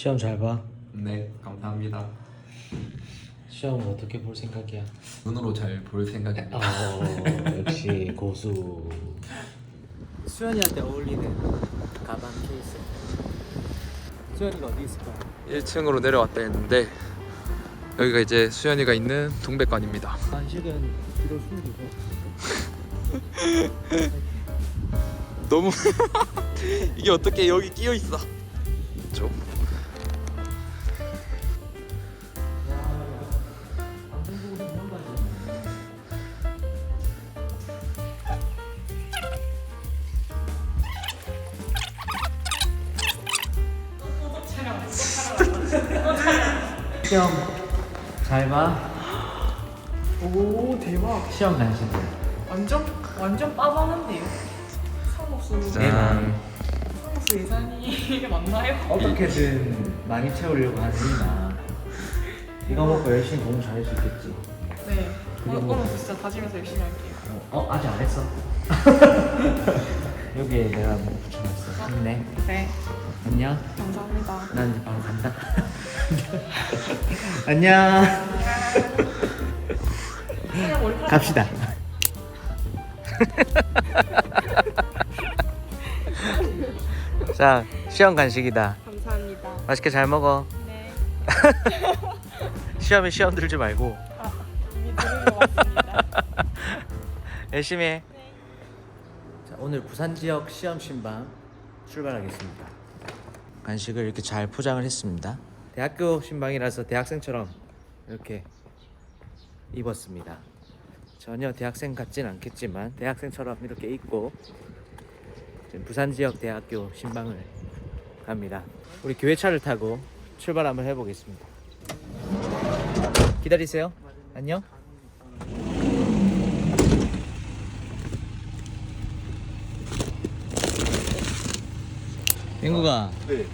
시험 잘 봐. 네, 감사합니다. 시험은 어떻게 볼 생각이야? 눈으로 잘 볼 생각입니다. 어, 역시 고수. 수현이한테 어울리는 가방 케이스. 수현이가 어디 있을까? 1층으로 내려왔다 했는데 여기가 이제 수연이가 있는 동백관입니다. 간식은 뒤로 숨기고. 너무 이게 어떻게 여기 끼어 있어? 좀 시험 잘 봐. 오 대박 시험 간식은. 완전 완전 빠방한데요 상옥수 짠. 상옥수 예산이 맞나요? 어떻게든 많이 채우려고 하지만 이거 먹고 열심히 공부 잘할 수 있겠지. 네 오늘, 오늘 진짜 다짐해서 열심히 할게요 어, 어, 아직 안 했어. 여기에 내가 뭐 붙여놨어. 힘내. 네 안녕. 감사합니다 난 이제 바로 간다. 안녕. 갑시다. 자, 시험 간식이다. 감사합니다 맛있게 잘 먹어. 네 시험에 시험 들지 말고 아, 이미 들으러 왔습니다 열심히 해. 자, 오늘 부산 지역 시험 신방 출발하겠습니다. 간식을 이렇게 잘 포장을 했습니다. 대학교 신방이라서 대학생처럼 이렇게 입었습니다. 전혀 대학생 같진 않겠지만 대학생처럼 이렇게 입고 부산 지역 대학교 신방을 갑니다. 우리 교회차를 타고 출발 한번 해보겠습니다. 기다리세요. 안녕. 민구가 네.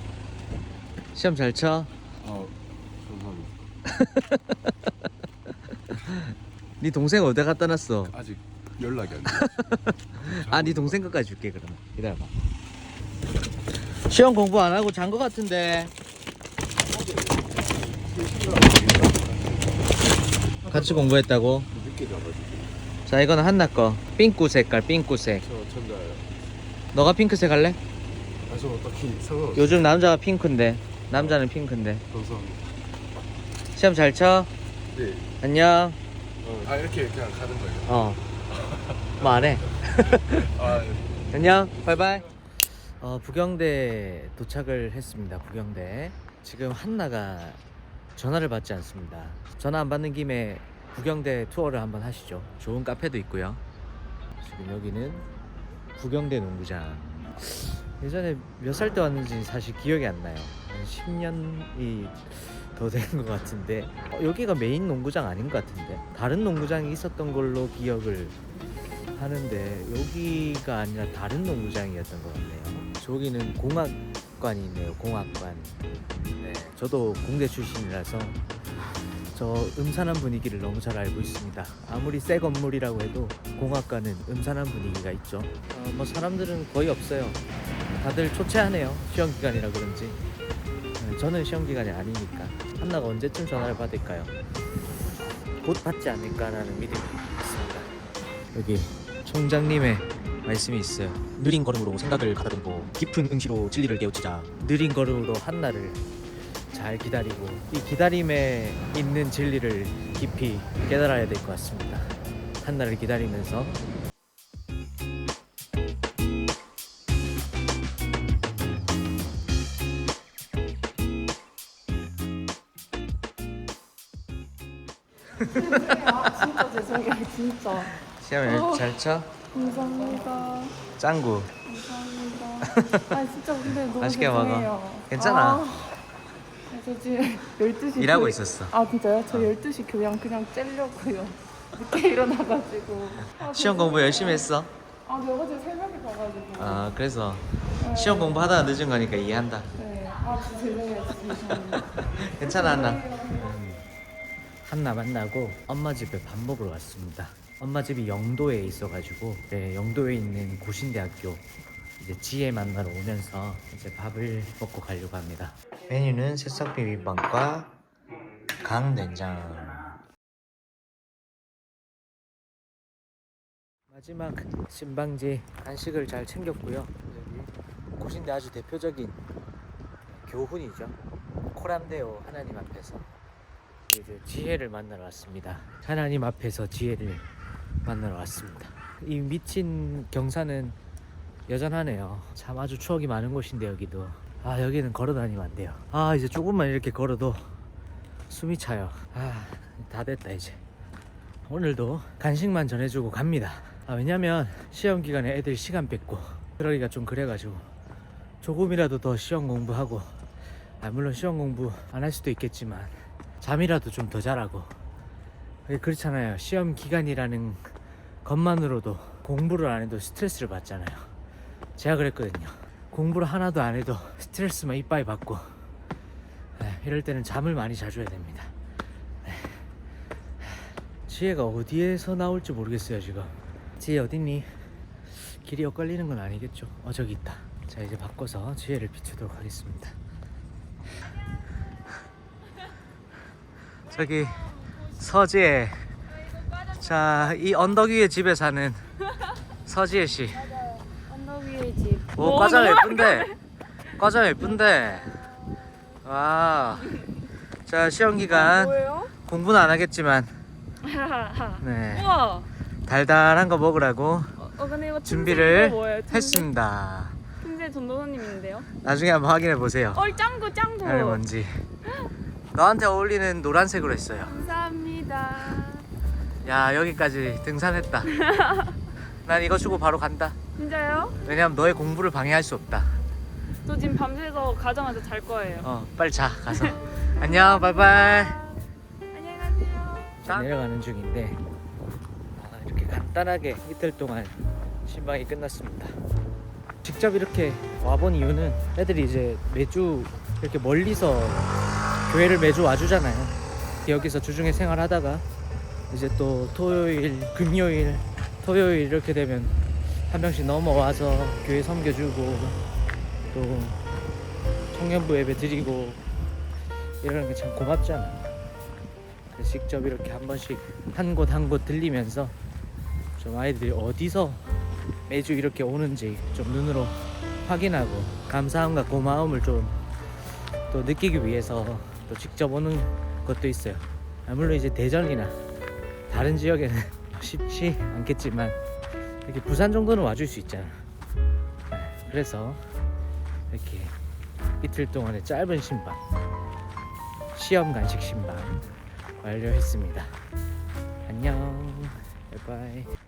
시험 잘 쳐? 어, 감사합니다. 네 동생 어디 갖다 놨어? 아직 연락이 안 돼. 아, 네 동생 것까지 줄게 그러면. 기다려봐. 시험 공부 안 하고 잔 거 같은데. 같이 공부했다고? 늦게. 자, 이거는 한나 거. 핑크 색깔, 핑크색. 저 전자예요. 너가 핑크색 할래? 아, 저 딱히 상관없어요. 요즘 남자가 핑크인데. 남자는 핑크인데. 감사합니다. 시험 잘 쳐? 네. 안녕. 어, 아, 이렇게 그냥 가는 거예요. 어. 뭐 안 해? 아, 안녕 바이바이 어, 부경대 도착을 했습니다 부경대 지금 한나가 전화를 받지 않습니다 전화 안 받는 김에 부경대 투어를 한번 하시죠 좋은 카페도 있고요 지금 여기는 부경대 농구장 예전에 몇 살 때 왔는지 사실 기억이 안 나요 한 10년이 더 된 것 같은데 어, 여기가 메인 농구장 아닌 것 같은데 다른 농구장이 있었던 걸로 기억을 하는데 여기가 아니라 다른 농구장이었던 것 같네요. 저기는 공학관이 있네요. 공학관. 네, 저도 공대 출신이라서 저 음산한 분위기를 너무 잘 알고 있습니다. 아무리 새 건물이라고 해도 공학관은 음산한 분위기가 있죠. 어, 뭐 사람들은 거의 없어요. 다들 초췌하네요. 시험 기간이라 그런지. 네, 저는 시험 기간이 아니니까 한나가 언제쯤 전화를 받을까요? 곧 받지 않을까라는 믿음이 있습니다. 여기 총장님의 말씀이 있어요. 느린 걸음으로 생각을 가다듬고 깊은 응시로 진리를 깨우치자. 느린 걸음으로 한나를 잘 기다리고 이 기다림에 있는 진리를 깊이 깨달아야 될 것 같습니다. 한나를 기다리면서 아 진짜 죄송해요 진짜 시험을 어. 잘 쳐. 감사합니다 짱구. 감사합니다 아 진짜 근데 너무 맛있게 먹어. 죄송해요 괜찮아. 아, 저 지금 12시 일하고 교회- 있었어. 아 진짜요? 저 어. 12시 교양 그냥 째려고요 늦게 일어나가지고 아, 시험 공부 죄송해요. 열심히 했어. 아 내가 어제 새벽에 가가지고 아 그래서 네. 시험 공부하다가 늦은 거니까 이해한다. 네. 아 진짜 죄송해요 진짜 괜찮아 한나. 한나 만나고 엄마 집에 밥 먹으러 왔습니다. 엄마 집이 영도에 있어가지고 네, 영도에 있는 고신대학교 이제 지혜 만나러 오면서 이제 밥을 먹고 가려고 합니다. 메뉴는 새싹 비빔밥과 강된장. 마지막 신방지 간식을 잘 챙겼고요. 여기 고신대 아주 대표적인 교훈이죠. 코람데오 하나님 앞에서 이제 지혜를 만나러 왔습니다. 하나님 앞에서 지혜를 만나러 왔습니다. 이 미친 경사는 여전하네요. 참 아주 추억이 많은 곳인데 여기도 아 여기는 걸어 다니면 안 돼요. 아 이제 조금만 이렇게 걸어도 숨이 차요. 아 다 됐다 이제. 오늘도 간식만 전해주고 갑니다. 아, 왜냐면 시험 기간에 애들 시간 뺏고 그러기가 좀 그래가지고 조금이라도 더 시험 공부하고 아, 물론 시험 공부 안 할 수도 있겠지만 잠이라도 좀 더 자라고 그렇잖아요. 시험 기간이라는 것만으로도 공부를 안 해도 스트레스를 받잖아요. 제가 그랬거든요. 공부를 하나도 안 해도 스트레스만 이빠이 받고 에, 이럴 때는 잠을 많이 자줘야 됩니다. 에. 지혜가 어디에서 나올지 모르겠어요 지금. 지혜 어딨니? 길이 엇갈리는 건 아니겠죠? 어 저기 있다. 자 이제 바꿔서 지혜를 비추도록 하겠습니다. 저기 서지혜. 자이 언덕 위에 집에 사는 서지혜 씨. 언덕 위의 집. 오 과장 예쁜데 과장 예쁜데 와. 자 시험 기간 뭐예요? 공부는 안 하겠지만. 네 우와. 달달한 거 먹으라고 어, 어 근데 이거 준비를? 했습니다. 틈새 전도사님인데요. 나중에 한번 확인해 보세요. 어 짱구 짱구. 뭔지. 너한테 어울리는 노란색으로 했어요. 감사합니다. 야 여기까지 등산했다. 난 이거 주고 바로 간다. 진짜요? 왜냐면 너의 공부를 방해할 수 없다. 저 지금 밤새서 가자마자 잘 거예요. 어 빨리 자 가서. 안녕 바이바이. 안녕히 가세요. 내려가는 중인데 아, 이렇게 간단하게 이틀 동안 신방이 끝났습니다. 직접 이렇게 와본 이유는 애들이 이제 매주 이렇게 멀리서 교회를 매주 와주잖아요. 여기서 주중에 생활하다가 이제 또 토요일, 금요일, 토요일 이렇게 되면 한 명씩 넘어와서 교회 섬겨주고 또 청년부 예배 드리고 이러는 게 참 고맙잖아요. 직접 이렇게 한 번씩 한 곳 한 곳 들리면서 좀 아이들이 어디서 매주 이렇게 오는지 좀 눈으로 확인하고 감사함과 고마움을 좀 또 느끼기 위해서 또 직접 오는 것도 있어요. 아, 물론 이제 대전이나 다른 지역에는 쉽지 않겠지만 이렇게 부산 정도는 와줄 수 있잖아. 네, 그래서 이렇게 이틀 동안의 짧은 신방, 시험 간식 신방 완료했습니다. 안녕. 바이바이.